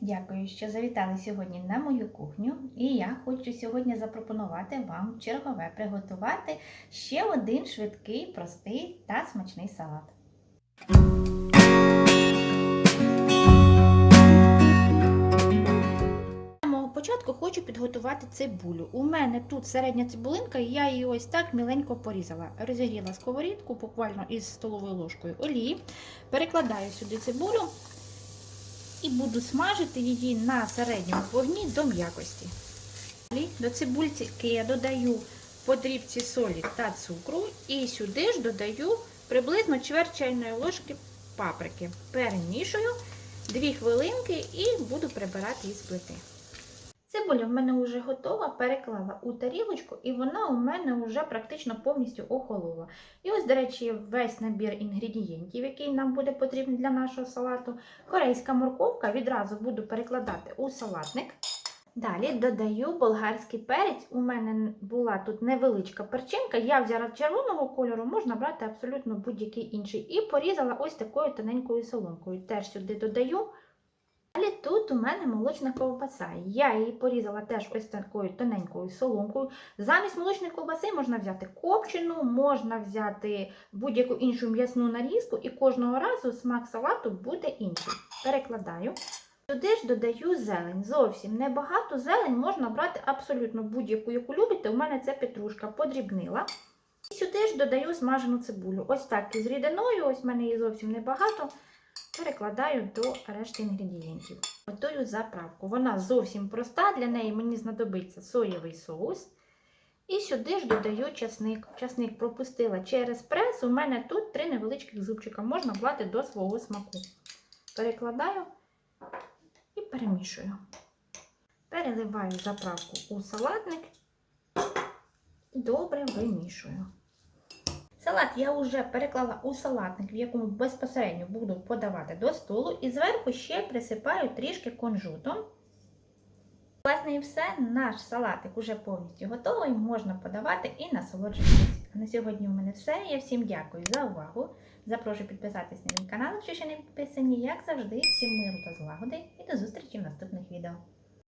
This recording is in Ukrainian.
Дякую, що завітали сьогодні на мою кухню. І я хочу сьогодні запропонувати вам чергове приготувати ще один швидкий, простий та смачний салат. З самого початку хочу підготувати цибулю. У мене тут середня цибулинка, і я її ось так міленько порізала. Розігріла сковорідку буквально із столовою ложкою олії. Перекладаю сюди цибулю і буду смажити її на середньому вогні до м'якості. До цибульки я додаю по дрібці солі та цукру і сюди ж додаю приблизно чверть чайної ложки паприки. Перемішую 2 хвилинки і буду прибирати її з плити. Цибуля в мене вже готова, переклала у тарілочку, і вона у мене вже практично повністю охолола. І ось, до речі, весь набір інгредієнтів, який нам буде потрібен для нашого салату. Корейська морковка відразу буду перекладати у салатник. Далі додаю болгарський перець. У мене була тут невеличка перчинка. Я взяла червоного кольору, можна брати абсолютно будь-який інший. І порізала ось такою тоненькою соломкою. Теж сюди додаю. Далі тут у мене молочна ковбаса. Я її порізала теж ось такою тоненькою соломкою. Замість молочної ковбаси можна взяти копчену, можна взяти будь-яку іншу м'ясну нарізку, і кожного разу смак салату буде інший. Перекладаю. Сюди ж додаю зелень. Зовсім небагато зелень можна брати абсолютно будь-яку, яку любите. У мене це петрушка подрібнила. І сюди ж додаю смажену цибулю. Ось так із рідиною, ось в мене її зовсім небагато. Перекладаю до решти інгредієнтів. Готую заправку. Вона зовсім проста, для неї мені знадобиться соєвий соус. І сюди ж додаю часник. Часник пропустила через прес. У мене тут три невеличких зубчика, можна брати до свого смаку. Перекладаю і перемішую. Переливаю заправку у салатник і добре вимішую. Салат я вже переклала у салатник, в якому безпосередньо буду подавати до столу, і зверху ще присипаю трішки кунжутом. Власне, і все, наш салатик уже повністю готовий, можна подавати і насолоджуватися. На сьогодні у мене все. Я всім дякую за увагу. Запрошую підписатись на мій канал, якщо ще не підписані. Як завжди, всім миру та злагоди і до зустрічі в наступних відео.